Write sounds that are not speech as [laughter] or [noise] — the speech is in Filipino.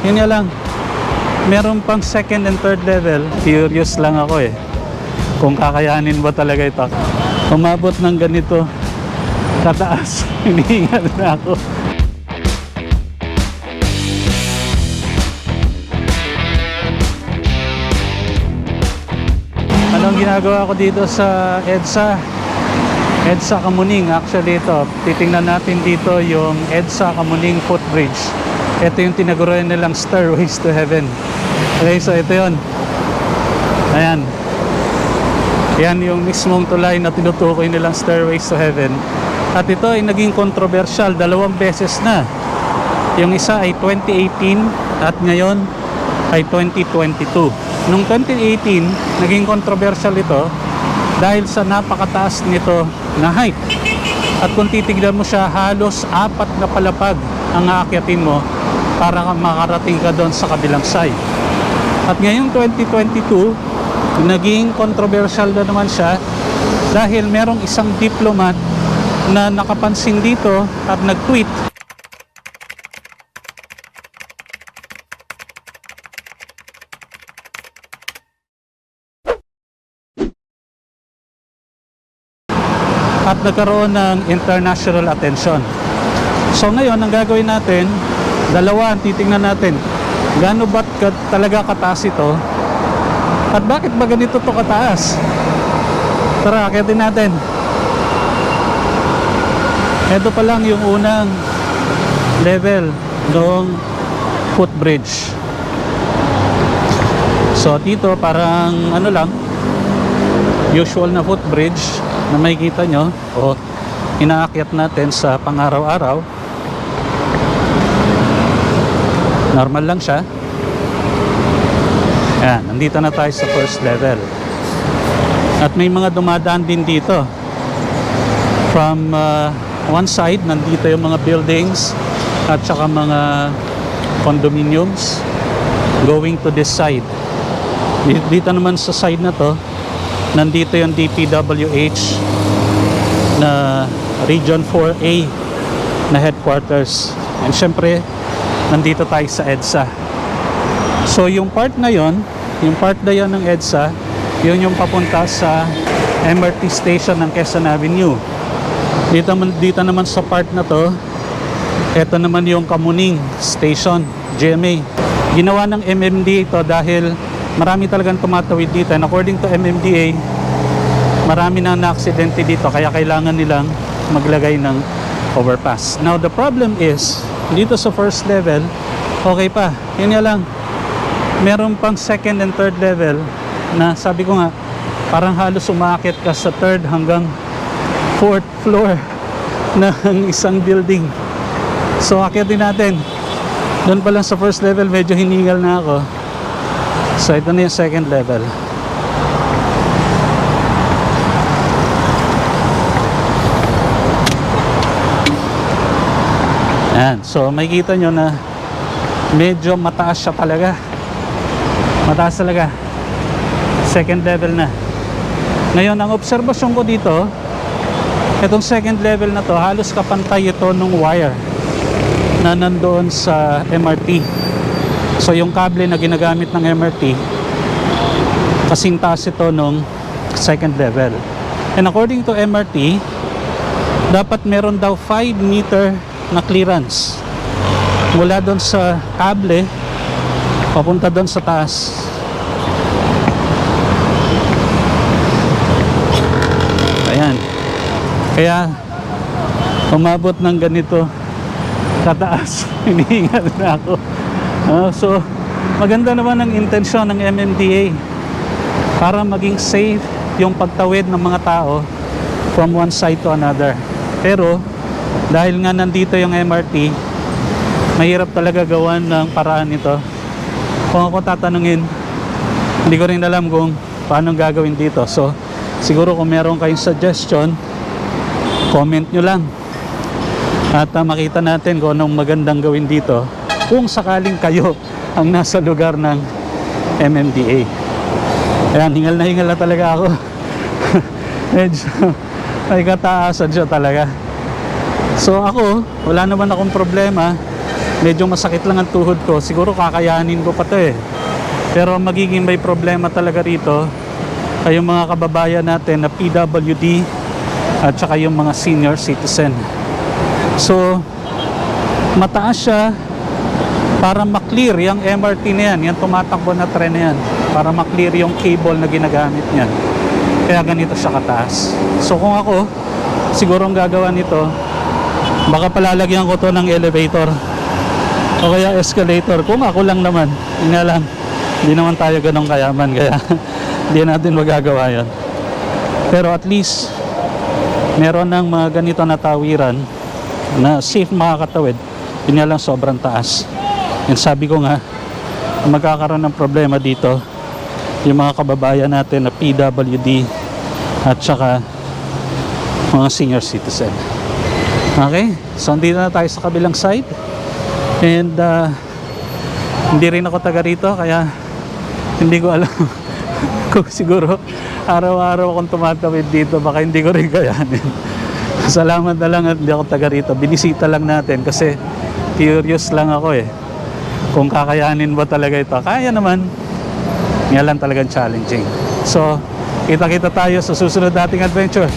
Yun nga lang. Meron pang second and third level. Curious lang ako eh. Kung kakayanin ba talaga ito. Umabot ng ganito kataas. [laughs] Hinihingal na ako. Anong ginagawa ko dito sa EDSA? EDSA Kamuning. Actually ito, titingnan natin dito yung EDSA Kamuning Footbridge. Ito yung tinaguruan nilang Stairways to Heaven. Okay, so ito yon. Ayan. Yan yung mismong tulay na tinutukoy nilang Stairways to Heaven. At ito ay naging controversial dalawang beses na. Yung isa ay 2018 at ngayon ay 2022. Nung 2018, naging controversial ito dahil sa napakataas nito na height. At kung titignan mo siya, halos apat na palapag ang aakyatin mo para ka makarating ka doon sa kabilang side. At ngayong 2022, naging controversial na naman siya dahil merong isang diplomat na nakapansin dito at nag-tweet at nagkaroon ng international attention. So ngayon, ang gagawin natin, dalawa titingnan natin. Gaano ba ka, talaga kataas ito? At bakit ba ganito to kataas? Tara, akitin natin. Ito pa lang yung unang level ng footbridge. So dito parang ano lang, usual na footbridge na makikita nyo o inaakyat natin sa pang-araw-araw. Normal lang siya. Yan, nandito na tayo sa first level. At may mga dumadaan din dito. From uh, one side, nandito yung mga buildings at saka mga condominiums going to this side. Dito naman sa side na to, nandito yung DPWH na Region 4A na headquarters. And syempre, nandito tayo sa EDSA. So yung part na yon, yung part na yon ng EDSA, yun yung papunta sa MRT station ng Quezon Avenue. Dito, dito naman sa part na to, ito naman yung Kamuning Station, GMA. Ginawa ng MMDA ito dahil marami talagang tumatawid dito. And according to MMDA, marami na na-aksidente dito kaya kailangan nilang maglagay ng overpass. Now the problem is, dito sa first level, okay pa. Yun lang, meron pang second and third level na sabi ko nga, parang halos umakit ka sa third hanggang fourth floor [laughs] ng isang building. So akyatin natin. Doon pa lang sa first level, medyo hiningal na ako. So ito na yung second level. Yan. So makikita nyo na medyo mataas siya talaga. Mataas talaga. Second level na. Ngayon, ang obserbasyon ko dito, itong second level na to, halos kapantay ito nung wire na nandoon sa MRT. So yung kable na ginagamit ng MRT, kasing taas ito nung second level. And according to MRT, dapat meron daw 5 meter na clearance mula doon sa kable papunta doon sa taas. Ayan. Kaya umabot ng ganito kataas. [laughs] Hinihingal na ako. Ah, so, maganda naman ang intensyon ng MMDA para maging safe yung pagtawid ng mga tao from one side to another. Pero, dahil nga nandito yung MRT, mahirap talaga gawan ng paraan nito. Kung ako tatanungin, hindi ko rin alam kung paano gagawin dito. So, siguro kung meron kayong suggestion, comment nyo lang. At ah, makita natin kung anong magandang gawin dito kung sakaling kayo [laughs] ang nasa lugar ng MMDA. Ayan, hingal na hingal na talaga ako. [laughs] Medyo [laughs] may kataasan siya talaga. So ako, wala naman akong problema medyo masakit lang ang tuhod ko. Siguro kakayanin ko pa to eh. Pero magiging may problema talaga rito ay yung mga kababayan natin na PWD at saka yung mga senior citizen. So, mataas siya para maklear yung MRT na yan, yung tumatakbo na tren na yan, para maklear yung cable na ginagamit niyan. Kaya ganito siya kataas. So kung ako, siguro ang gagawa nito, baka palalagyan ko to ng elevator o kaya escalator. Kung ako lang naman, yun nga lang, hindi naman tayo ganong kayaman, kaya [laughs] hindi natin magagawa yan. Pero at least, meron ng mga ganito na tawiran na safe makakatawid. Yun nga lang sobrang taas. Yung sabi ko nga, magkakaroon ng problema dito yung mga kababayan natin na PWD at saka mga senior citizen. Okay? So, andito na tayo sa kabilang side. And, uh, hindi rin ako taga rito, kaya hindi ko alam [laughs] kung siguro araw-araw akong tumatawid dito, baka hindi ko rin kayanin. [laughs] Salamat na lang at hindi ako taga rito. Binisita lang natin kasi curious lang ako eh. Kung kakayanin ba talaga ito. Kaya naman. Nga lang talagang challenging. So, kita-kita tayo sa susunod nating adventure.